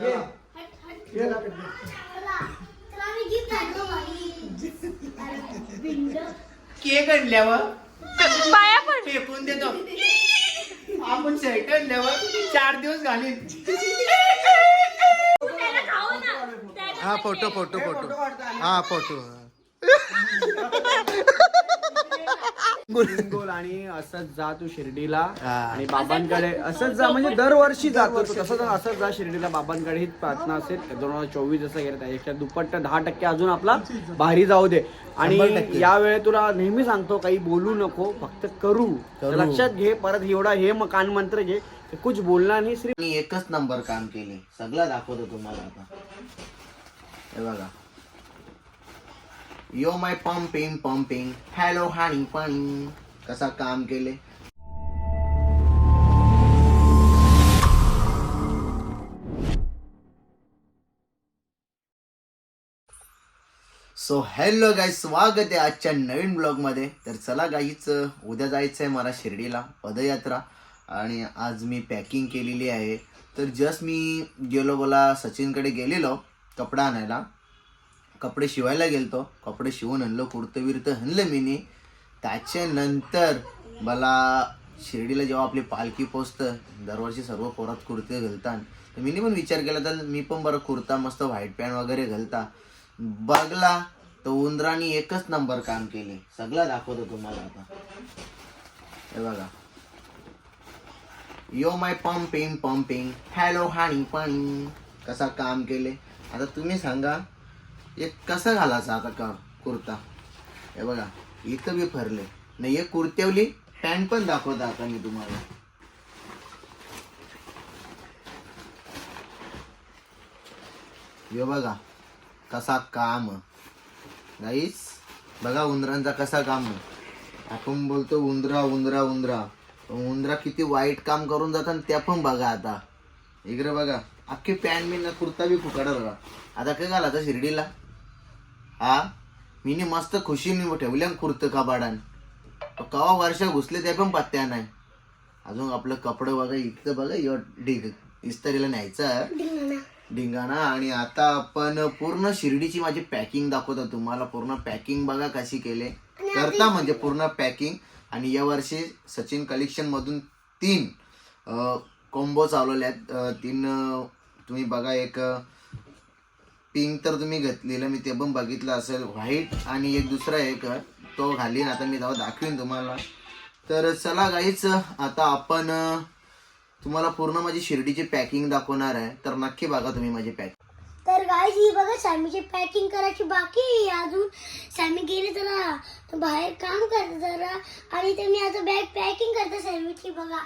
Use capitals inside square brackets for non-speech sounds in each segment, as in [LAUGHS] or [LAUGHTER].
ये. ये. केक आणल्यावर पाया पड. फेकून देतो. आपण शर्ट आणल्यावर चार दिवस घालीन. हा फोटो फोटो फोटो. हा फोटो. गोल आणि असंच जा तू शिर्डीला. आणि बाबांकडे असंच जा म्हणजे दरवर्षी जातो तू. तसंच असंच जा शिर्डीला. बाबांकडे हीच प्रार्थना असेल. दोन हजार चोवीस जसं गेलं त्याच्या दुप्पट दहा टक्के अजून आपला भारी जाऊ दे. आणि. यावेळी तुला नेहमी सांगतो काही बोलू नको. फक्त करू. करू. लक्षात घे परत एवढा हे म- कानमंत्र घे. कुछ बोलणार नाही श्री मी एकच नंबर काम केले. सगळं दाखवतो तुम्हाला आता. हे बघा. Yo my pumping pumping hello honey पाणी कसा काम केले सो हॅलो गाई स्वागत आहे आजच्या नवीन ब्लॉगमध्ये तर चला गाईच उद्या जायचं आहे मला शिर्डीला पदयात्रा. आणि आज मी पॅकिंग केलेली आहे. तर जस्ट मी गेलो बोला सचिनकडे गेलेलो कपडा आणायला. कपडे शिवायला गेलतो. कपडे शिवून आणलो कुर्तं विरतं आणलं मीनी. त्याच्यानंतर मला शिर्डीला जेव्हा आपली पालखी पोचतं दरवर्षी सर्व पोरात कुर्ते घालतात. तर मी पण विचार केला तर मी पण बरं कुर्ता मस्त व्हाईट पॅन्ट वगैरे घालता. बघला तर उंदराने एकच नंबर काम केले. सगळं दाखवतो तुम्हाला आता. हे बघा. Yo my pumping pumping hello honey पाणी कसा काम केले? आता तुम्ही सांगा. एक कसं घालायचा आता का कुर्ता? हे बघा इथं बी फरले नाही एक कुर्त्यावली पॅन्ट पण दाखवता आता मी तुम्हाला. हे बघा कसा काम. गाईस बघा उंदरांचा कसा काम. आपण बोलतो उंदरा उंदरा उंदरा. उंदरा किती वाईट काम करून जातात त्या पण बघा आता. इकडे बघा अख्खी पॅन्ट मी ना कुर्ता बी फुकाडा बघा आता काय घालायचा शिर्डीला? हा? मीने मस्त खुशीने ठेवल्या कुर्त कबाडान. कवा वर्ष घुसले ते पण पत्त्या नाही. अजून आपलं कपडं बघा इथं बघा यो ढिग इस्त्रीला न्यायचं. ढिंगाणा आणि आता आपण पूर्ण शिर्डीची माझी पॅकिंग दाखवतो तुम्हाला. पूर्ण पॅकिंग बघा कशी केले. करता म्हणजे पूर्ण पॅकिंग. आणि या वर्षी सचिन कलेक्शन मधून तीन कॉम्बो चालवले आहेत तीन तुम्ही बघा एक पिंक तर तुम्ही घेतलेलं मी ते पण बघितलं असेल. व्हाईट आणि एक दुसरा एक तो घालीन. आता मी तेव्हा दाखवीन तुम्हाला. तर चला गाईच आता आपण तुम्हाला पूर्ण माझी शिर्डीची पॅकिंग दाखवणार आहे. तर नक्की बघा तुम्ही माझी पॅकिंग तर गाईज ही बघा सॅमीची पॅकिंग करायची बाकी आहे अजून. सॅमी गेली जरा बाहेर काम करते जरा. आणि ते मी आता बॅग पॅकिंग करते सॅमीची बघा.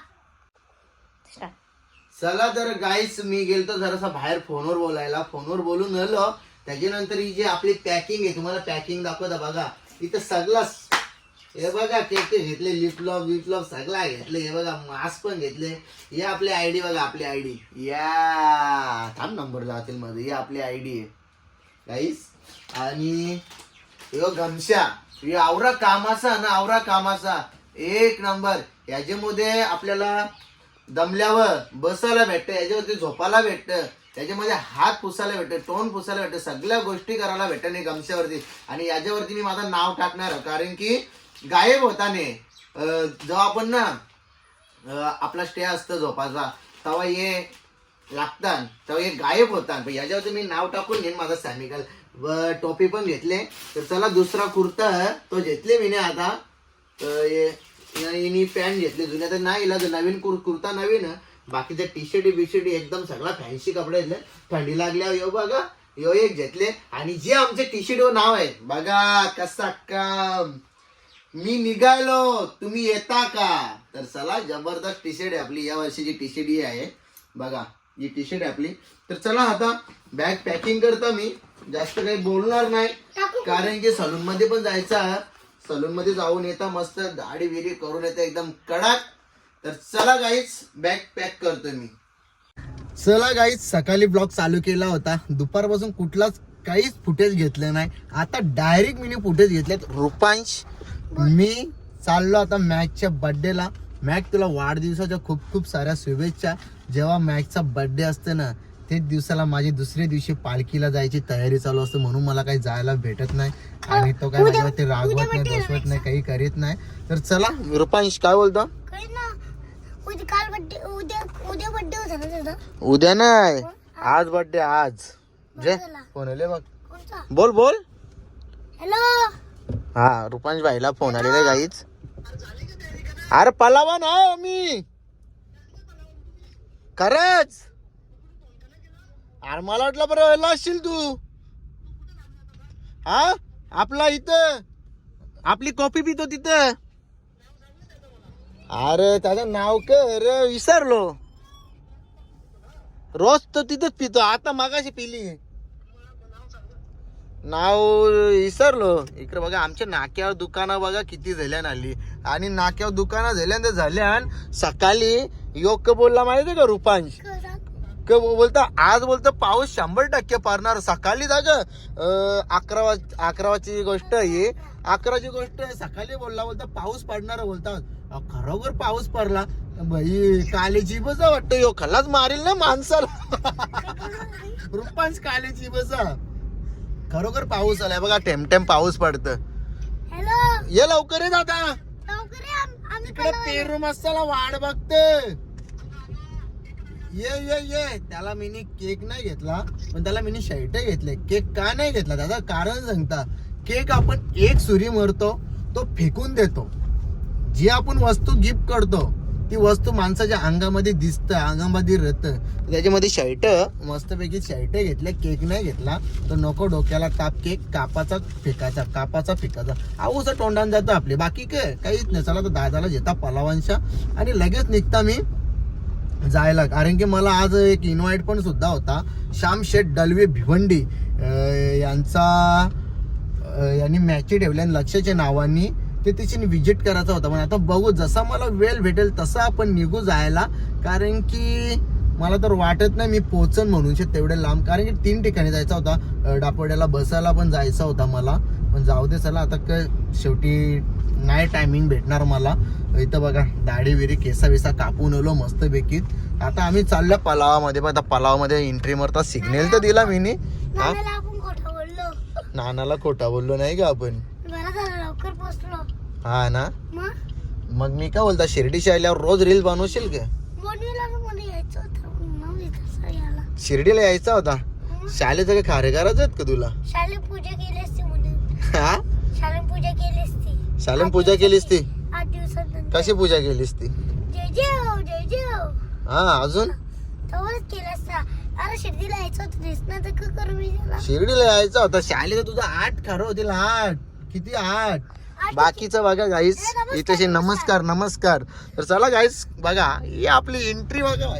चला तर गाईस मी गेलतो जरासा बाहेर फोनवर बोलायला. फोनवर बोलून आलो. त्याच्यानंतर ही जी आपली पॅकिंग आहे तुम्हाला पॅकिंग दाखवता बघा. इथं सगळं हे बघा केक ते घेतले लिपलॉप विपलॉप सगळा घेतले. हे बघा मास्क पण घेतले. हे आपली आयडी बघा आपली आय डी या थांब नंबर जातील मध्ये. ही आपली आय डी आहे. गाईस आणि यो गमशा हे आवरा कामाचा ना आवरा कामाचा. एक नंबर याच्यामध्ये आपल्याला दमल्यावर बसायला भेटतं याच्यावरती झोपायला भेटतं त्याच्यामध्ये हात पुसायला भेटतं तोंड पुसायला भेटतं सगळ्या गोष्टी करायला भेटतं नाही गमशावरती आणि याच्यावरती मी माझं नाव टाकणार कारण की गायब होताने जेव्हा आपण ना आपला स्टे असतं झोपाचा तेव्हा हे लागतात तेव्हा हे गायब होतात. पण याच्यावरती मी नाव टाकून घेईन माझा सॅमिकल व टोपी पण घेतले. तर चला दुसरा कुर्ता तो घेतले मी आता. तर हे पॅन्ट घेतली जुन्या तर नाही इलाज नवीन कुर कुर्ता नवीन. बाकीचे टी शर्ट बी शर्ट एकदम सगळा फॅन्सी कपडे घेतले थंडी लागल्यावर यो बघा यो एक घेतले. आणि जे आमचे टी शर्ट नाव आहे बघा कसा काम. मी निघालो. तुम्ही येता का? तर चला जबरदस्त टी शर्ट आहे आपली. या वर्षीची टी शर्ट ही आहे. बघा ही टी शर्ट आहे आपली. तर चला आता बॅग पॅकिंग करता मी. जास्त काही बोलणार नाही. कारण की सलून मध्ये पण जायचं सलून मध्ये जाऊन येता मस्त दाढी विरी करून येतं एकदम कडक. तर चला गाईच बॅग पॅक करतो मी. चला गाईच सकाळी ब्लॉग चालू केला होता. दुपारपासून कुठलाच काहीच फुटेज घेतलं नाही. आता डायरेक्ट मी फुटेज घेतलेत रुपांश. मी चाललो आता मॅचच्या बर्थडेला मॅच तुला वाढदिवसाच्या खूप खूप साऱ्या शुभेच्छा. जेव्हा मॅचचा बर्थडे असते ना तेच दिवसाला माझी दुसऱ्या दिवशी पालखीला जायची तयारी चालू असते म्हणून मला काही जायला भेटत नाही. आणि तो काय माझ्यावरती रागवत नाही बसवत नाही काही करीत नाही. तर चला रुपांश काय बोलतो? उद्या त्याचा नाही. आज बर्थडे आज. जे. फोन आले बघ. बोल बोल. हॅलो. हा रुपांश भाईला फोन आलेला गाईच अरे पलावा ना हो मी. खरंच. अरे मला वाटलं बरं लाशील असशील तू. हा? आपला इथं. आपली कॉफी पितो तिथं. अरे त्याचं नाव कर विसरलो. रोज तर तिथंच पितो आता मागाशी पिली. नाव विसरलो. इकडे बघा आमच्या नाक्यावर दुकानं बघा किती झाल्यान आली. आणि नाक्यावर दुकानं झाल्यान तर झाल्यान सकाळी योग बोलला माहिती का रुपांश? क बोलता आज बोलतो पाऊस शंभर टक्के पडणार सकाळी जाग अकरा वाज अकरा वाजची गोष्ट आहे. अकराची गोष्ट आहे सकाळी बोलला बोलता पाऊस पडणार बोलता. अहो, खरोखर पाऊस पडला. बाई कालेची बस वाटतं. यो खलाच मारील ना माणसाला. [LAUGHS] रुपांश कालेची बस खरोखर पाऊस आलाय. बघा टेम टेम पाऊस पडत. ये लवकर ये दादा. तिकडे पेरू मसाला वाढ बघते. ये ये ये. त्याला मी केक नाही घेतला पण त्याला मी शर्ट घेतले. केक का नाही घेतला दादा? कारण सांगता. केक आपण एक सुरी मरतो तो फेकून देतो. जी आपण वस्तू गिफ्ट करतो ती वस्तू माणसाच्या अंगामध्ये दिसतं अंगामध्ये राहतं त्याच्यामध्ये शर्ट मस्तपैकी शर्ट घेतले केक नाही घेतला. तर नको डोक्याला ताप केक कापाचा फेकायचा कापाचा फेकायचा. आऊस तोंडाने जातं आपले. बाकी काय? काहीच नाही. चला तर दादाला घेता पलावांशा आणि लगेच निघता मी. जायला. कारण की मला आज एक इन्व्हाइट पण सुद्धा होता. श्याम शेठ डलवे भिवंडी यांचा यांनी मॅची ठेवल्या लक्षाच्या नावानी ते तिची व्हिजिट करायचा होता. पण आता बघू जसा मला वेळ भेटेल तसा आपण निघू जायला. कारण की मला तर वाटत नाही मी पोचन म्हणून शे तेवढे लांब. कारण की तीन ठिकाणी जायचा होता. अं, डापोड्याला बसायला पण जायचा होता मला. पण जाऊ दे चला आता क शेवटी नाही टायमिंग भेटणार मला. इथं बघा दाढी विरी केसा विसा कापून आलो मस्त पैकी आता आम्ही चाललो पलावामध्ये. पण आता पलावामध्ये एंट्री मारता सिग्नल तर दिला मी नानाला खोटं बोललो नानाला खोटा बोललो नाही का आपण? हा ना? मग? मी काय बोलता शिर्डी आल्यावर रोज रील बनवशील का? शिर्डीला यायचा होता? शाळेचं काय खारे करायचं आहेत का तुला? शाले पूजा केली हा? शालेम पूजा केलीस ती? आठ दिवसानंतर कशी पूजा केलीस ती? जय जय हा अजून? तेवढंच केलं असता अरे शिर्डीला यायचं होतं दिसणार तर का करू मी त्याला शिर्डीला यायचा होता? तुझं आठ खरं होतील आठ. किती आठ? बाकीचं बघा गाईस इथे नमस्कार नमस्कार. तर चला गाईस बघा ही आपली एंट्री बघा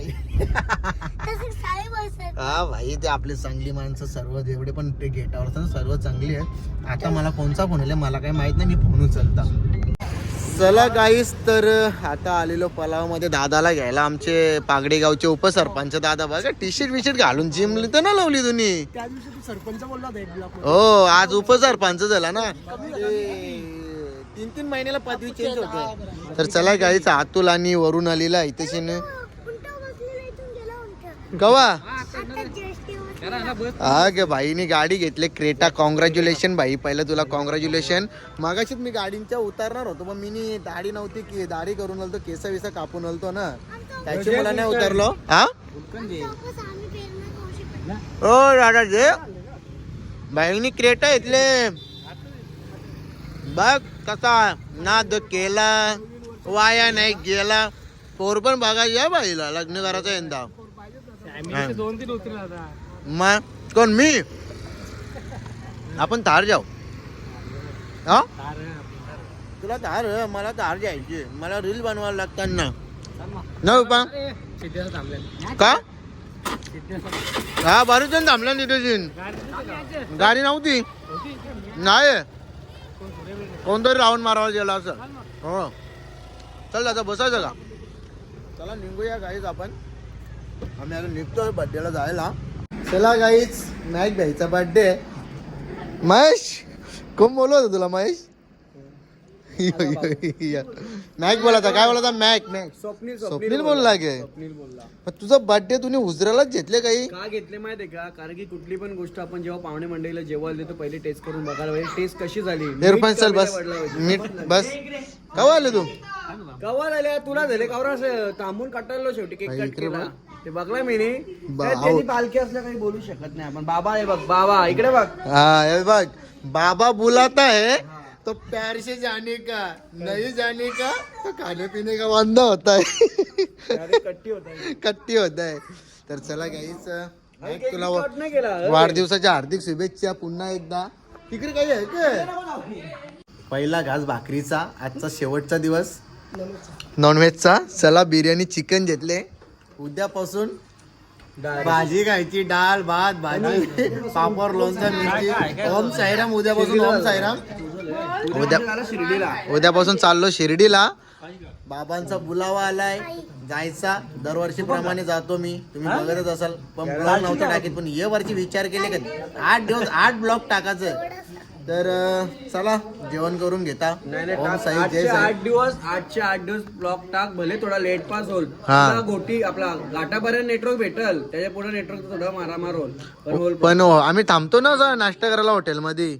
हा भाई ते आपले चांगली माणसं सर्व जेवढे पण ते गेटावर सर्व चांगली आहेत. आता मला कोणचा फोन आले मला काही माहीत नाही मी फोन उचलता. चला गाईस तर आता आलेलो पलावमध्ये दादाला घ्यायला आमचे पागडे गावचे उपसरपंच दादा. बघा टी शर्ट विशर्ट घालून जिमली तर ना लावली तुम्ही त्या दिवशी तू सरपंच बोलला होता एक ब्लॉक हो आज उपसरपंच झाला ना. तीन तीन महिन्याला पदवी चेंज होत. तर चला गाईच अतुल आणि वरून आलेला इथे बसलेला. हा गे भाईनी गाडी घेतली. क्रेटा कॉंग्रॅच्युलेशन भाई. पहिलं तुला कॉंग्रॅच्युलेशन मागाशीच मी गाडींच्या उतरणार होतो पण मी दाढी नव्हती की दाढी करून आलतो केसा विसा कापून आलतो ना. त्याची मला नाही उतरलो. हा. ओ दादा जे भाईनी क्रेटा घेतले. बघ कसा नाद केला. वाया नाही गेला. पोर पण बघा या बाईला. लग्न करायचं यंदा. दोन तीन उतरला आता. मग कोण मी? आपण थार जाऊ. हा? तुला थार मला थार जायची. मला रील बनवायला लागतात ना न पा का? हा बरेच जण थांबला तिथे गाडी नव्हती. नाही. कोणतरी राऊंड मारावा गेला असं. हो. चल दादा बसायचं का? चला निघूया गाईच आपण. आम्ही आता निघतोय बड्डेला जायला. चला गाईच मॅच घ्यायचा बड्डे महेश कोण बोलवत होतं तुला महेश? मॅक बोलायचा काय बोलायचा? मॅक मॅक स्वप्नील स्वप्नील बोलला. गे स्वप्नील बोलला. तुझा बर्थडे तुम्ही हुजरालाच घेतले काही? का घेतले माहितीये का? कारण की कुठली पण गोष्ट आपण जेव्हा पाहुणे मंडळीला जेवायला देतो पहिले टेस्ट करून बघायला पाहिजे. टेस्ट कशी झाली? मीठ चल बस. मीठ बस. कवा आले तू? कवा झाले तुला झाले कवर असं थांबून काटायला शेवटी. केक कट केला. ते बघला मी नी. बा- त्यांनी पालखी असल्या काही बोलू शकत नाही आपण. बाबा आहे बघ बाबा इकडे बघ. हाँ ये बघ. बाबा बुलाता है. तो प्यार से जाने का नहीं जाने का तो खाने पीने का वांदा होता है अरे कट्टी होता कट्टी होता है तर चला गाईच तुला वा- नाही केला वाढदिवसाच्या हार्दिक शुभेच्छा पुन्हा एकदा. तिकडे काही आहे काय पहिला घास भाकरीचा आजचा शेवटचा दिवस. नॉनव्हेजचा चला बिर्याणी चिकन घेतले. उद्यापासून भाजी खायची डाळ भात भाजी पापड लोणचं मिरची. ओम साईराम उद्यापासून ओम साईराम. उद्या शिर्डीला उद्यापासून चाललो शिर्डीला. बाबांचा बुलावा आलाय. जायचा. दरवर्षीप्रमाणे जातो मी. तुम्ही बघतच असाल. पण ब्लॉग नव्हतं टाकीत पण ये वर्षी विचार केले का आठ दिवस आठ ब्लॉग टाकायचं. तर चला जेवण करून घेता. नाही आठ दिवस आठचे आठ दिवस ब्लॉक टाक भले थोडा लेट पास होईल. गोटी आपला घाटापर्यंत नेटवर्क भेटल त्याच्या पुढे नेटवर्क थोडा मारामार होईल. पण हो, आम्ही थांबतो ना जा नाश्ता करायला हॉटेलमध्ये.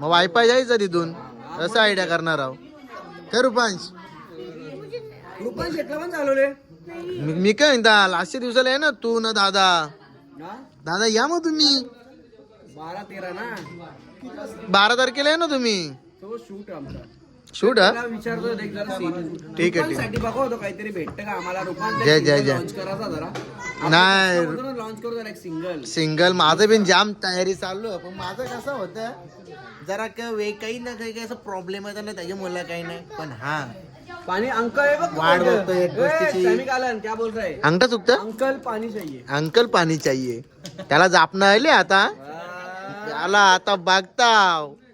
मग वायफाय जायचं तिथून. असं आयडिया करणार आहो काय रुपांश. रुपये शेटला पण चालवले मी काय म्हणता लास्टच्या दिवसाला आहे ना तू ना दादा. दादा या मग तुम्ही. बारा तेरा ना? बारा तारखेला आहे ना तुम्ही? तो शूट आमचा. शूट हा? विचारतो एक जरा scene. ठीक आहे, ठीक आहे. रुपांसाठी बघा काहीतरी भेटतं का? आम्हाला रुपान जय, जय, जय. लॉन्च करायचा जरा. नाही. लॉन्च करू जरा एक सिंगल सिंगल माझं बिन जाम तयारी चालू आहे. पण माझं कसं होतं जरा काय वे काही ना काही काही असं प्रॉब्लेम आहे ना त्याच्यामुळे काही नाही. पण हा. पाणी अंकल आहे बघ वाट बघतोय एक गोष्टीची. आलन क्या बोल रहे अंगठा चुकतं अंकल पाणी चाहिए. अंकल पाणी चाहिए. त्याला जापणं आले आता. आ, त्याला आता बघता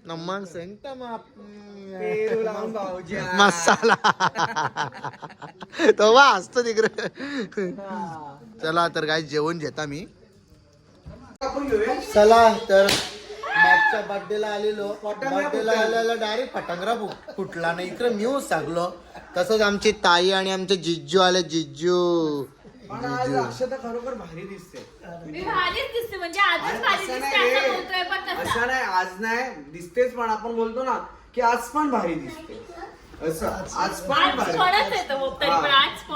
न मग सांगता मग. मसाला. तो वा असतो तिकडे. चला तर काय जेवण घेता मी. चला तर मागच्या बर्थडेला आलेलो. बर्थडेला आलेला डायरेक्ट फटांगरा फुटला नाही. इकडे न्यूज सांगलो. तसंच आमची ताई आणि आमचे जिज्जू आले. जिज्जू. पण आज अक्षता खरोखर भारी दिसते. मी भारीच दिसते म्हणजे आजच भारी असं दिसते नाही असं रे. पण नाही आज नाही दिसतेच पण आपण बोलतो ना की आज पण भारी दिसते. असं आज पण आज भारी पणच येतं मग तरी पण आज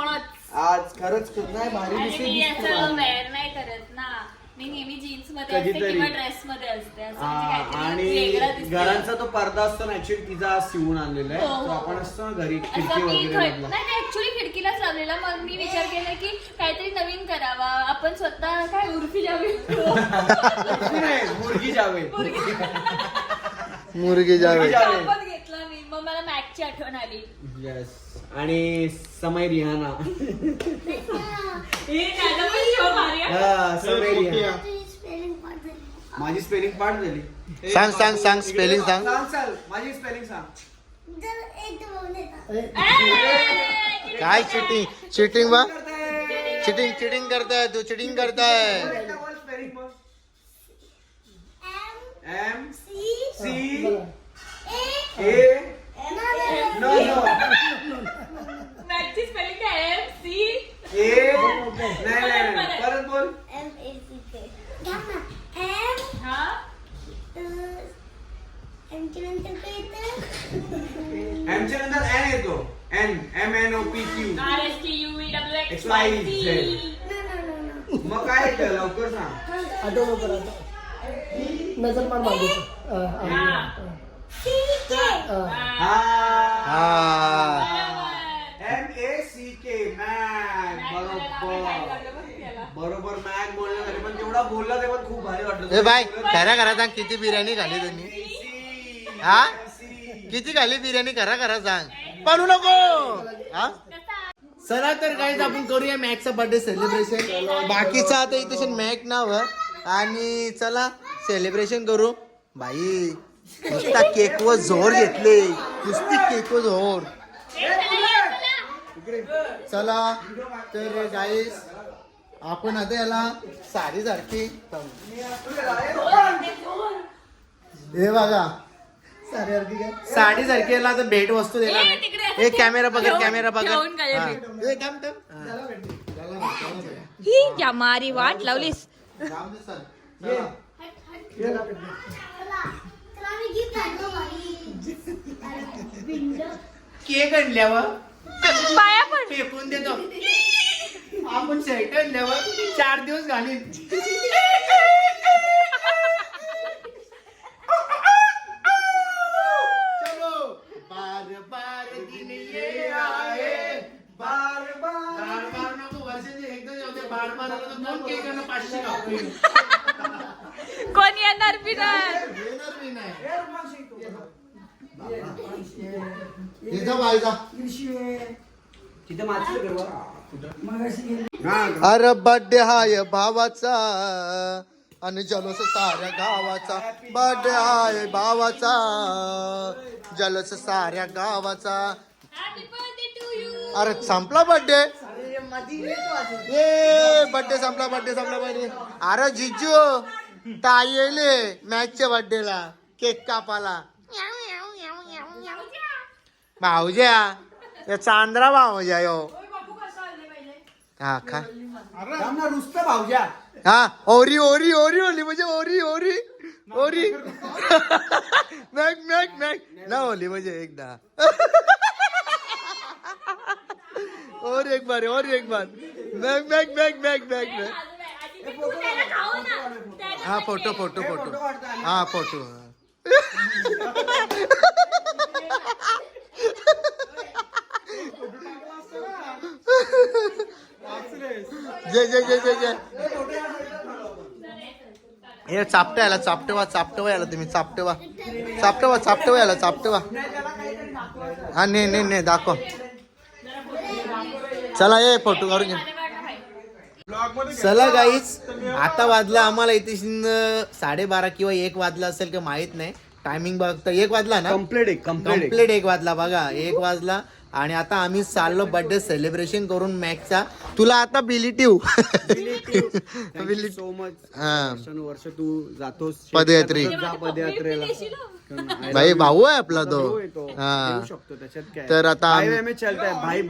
आज खरंच खूप नाही भारी आणि दिसते मी दिसते याचं भारी. वेअर नाही करत ना. मी नेहमी जीन्समध्ये असते कधीतरी. किंवा ड्रेस मध्ये असते असं म्हणजे हा, काहीतरी वेगळं आणि दिसतं. घरांचा तो पडदा असतो ना ऍक्च्युली तिचा आज शिवून आणलेला आहे. हो, तो हो. आपण असतो ना घरी खिडकी मी वगैरे खड- मधला. नाही नाही ऍक्च्युली खिडकीलाच लावलेला मग मी विचार केला की काहीतरी नवीन करावा. आपण स्वतः काय उर्फी जावी? नाही, मुलगी जावे. मुर्गी. जावे. घेतला मी. मग मला मॅकची आठवण आली. येस आणि समय रिहाना. हे समय. माझी स्पेलिंग पाठ झाली. सांग सांग सांग स्पेलिंग सांग. माझी स्पेलिंग सांग! काय चिटिंग चिटिंग बा. चिटिंग चिटिंग करताय तू चिटिंग करताय स्पेलिंग मग M, M C, C A, A. No no मॅकची spelling काय आहे सी ए नाही नाही नाही परत बोल M, A, C, K. ना. M, हा अं, M च्या नंतर काय येतं? एम च्या नंतर एन येतो N M N O P Q R S T U V W X X, Y Y, Z. Z No, no, no, no. मग काय येतं लवकर सांग C, K. हा हा एम ए सी के मॅग बरोबर बरोबर झाले पण तेवढा बोलला ते पण खूप भारी वाटलं. ए बाय खऱ्या खरा सांग किती बिर्याणी खाली त्यांनी? हा? किती खाली बिर्याणी? खरा खरा सांग. पडू नको! हा? चला तर काहीच आपण करूया मॅकचा बर्थडे सेलिब्रेशन बाकीचं आता इथे मॅक नाव आणि चला सेलिब्रेशन करू. बाई नुसता केक व जोर घेतले. नुसती केक व जोर. चला. तर गाईस आपण आता याला साडी सारखी हे बघा. साडी सारखी काय? साडी सारखी याला आता भेट वस्तू देणार ए, तिकडे ए कॅमेरा पकड कॅमेरा काय हा. ही या मारी वाट लावलीस? सर. केक आणल्यावर पाया पण फेकून देतो. आपण शर्ट आणल्यावर चार दिवस घालीन. चलो. बार बार दिन ये आए. बार बार बार बार नको वर्षाचे एकदा जाऊ दे. बार बार आलं तर दोन केक आणून पाचशे खाऊ कोण येणार बी नाही. येणार मी. तिथे मागचं कर बा. अरे बर्थडे हाय भावाचा आणि जलस साऱ्या गावाचा. बर्थडे हाय भावाचा जलस साऱ्या गावाचा. हॅपी बर्थडे टू यू अरे संपला बर्थडे ए बर्थडे संपला बर्थडे संपला बर्थडे अरे जिजू ताई येले मॅचच्या बर्थडेला केक कापाला भाऊज्या या चांद्रा भाऊज्या यो. हा खा। थांब भाऊजा हा ओरी ओरी ओरी ओली म्हणजे ओरी ओरी ओरी। Mac Mac Mac. ना ओली म्हणजे एकदा [LAUGHS] और एक बार और एक बार। Mac Mac Mac Mac Mac Mac. हा फ़ोटो फ़ोटो फ़ोटो। हा फ़ोटो [LAUGHS] [LAUGHS] जय जय जय जय जय हे चापटा याला चापटवा चापटवा याला तुम्ही चापटवा चापटवा चापटवा याला चापटवा हा नाही नाही नाही दाखव. चला ये फोटो काढून घ्या चला गाईच आता वाजला आम्हाला इथे साडेबारा किंवा एक वाजला असेल का माहीत नाही. टायमिंग बघता एक वाजला ना? कंप्लीट एक कंप्लीट एक वाजला बघा. एक वाजला. आणि आता आम्ही चाललो बर्थडे सेलिब्रेशन करून मॅचचा तुला आता बिलिटिव बिलिटिव सो मच हा. वर्ष तू जातोस. पदयात्री. पदयात्रेला. भाई भाऊ आहे आपला तो। तो. हा। शकतो त्याच्यात काय? तर आता भाई में चलता है भाई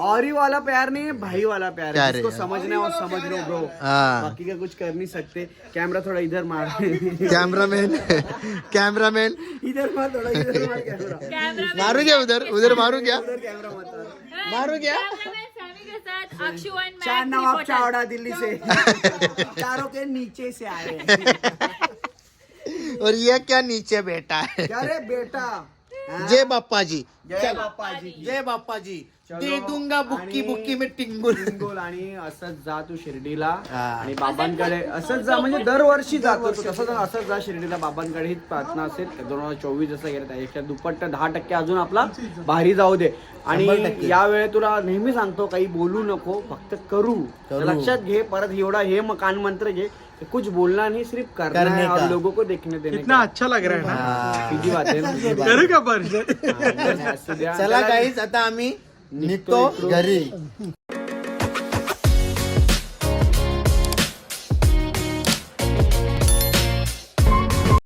औरी वाला प्यार नहीं है भाई वाला प्यार प्यार है है। जिसको समझना है वो समझ लो ब्रो हाँ। बाकी का कुछ कर नहीं सकते। कैमरा थोड़ा इधर मार। कॅमेरामॅन कॅमेरामॅन इधर मार थोड़ा इधर मार कैमरा मारू घ्या उधर? उधर मारू घ्या उधर कैमरा मत मार। मारू घ्या के साथ अक्षु and चार नवाब. चावड़ा दिल्ली से। [LAUGHS] चारों के नीचे से आए। हैं [LAUGHS] और ये क्या नीचे बैठा है? क्या रे बेटा? हाँ? जय बाप्पा जी जय बाप्पा जी जय बाप्पा जी चलो. दे दूंगा बुक्की आणि- बुक्की में टिंगुल। टिंगोल आणि असंच जा तू शिर्डीला. हा. आणि बाबांकडे असंच जा म्हणजे दरवर्षी जातो तू. तसंच असंच जा शिर्डीला. बाबांकडे हीच प्रार्थना असेल. दोन हजार चोवीस जसं गेलं त्याच्या दुप्पट दहा टक्के अजून आपला भारी जाऊ दे. आणि टक्के. यावेळी तुला नेहमी सांगतो काही बोलू नको फक्त करू. करू. लक्षात घे परत एवढा हे म- कानमंत्र घे. कुछ बोलना नहीं सिर्फ़ करना करने है और लोगों को देखने देने इतना अच्छा लग रहा है ना। हा. सीधी बात है ना करू का पण हा. चला काहीच आता आम्ही निघतो घरी।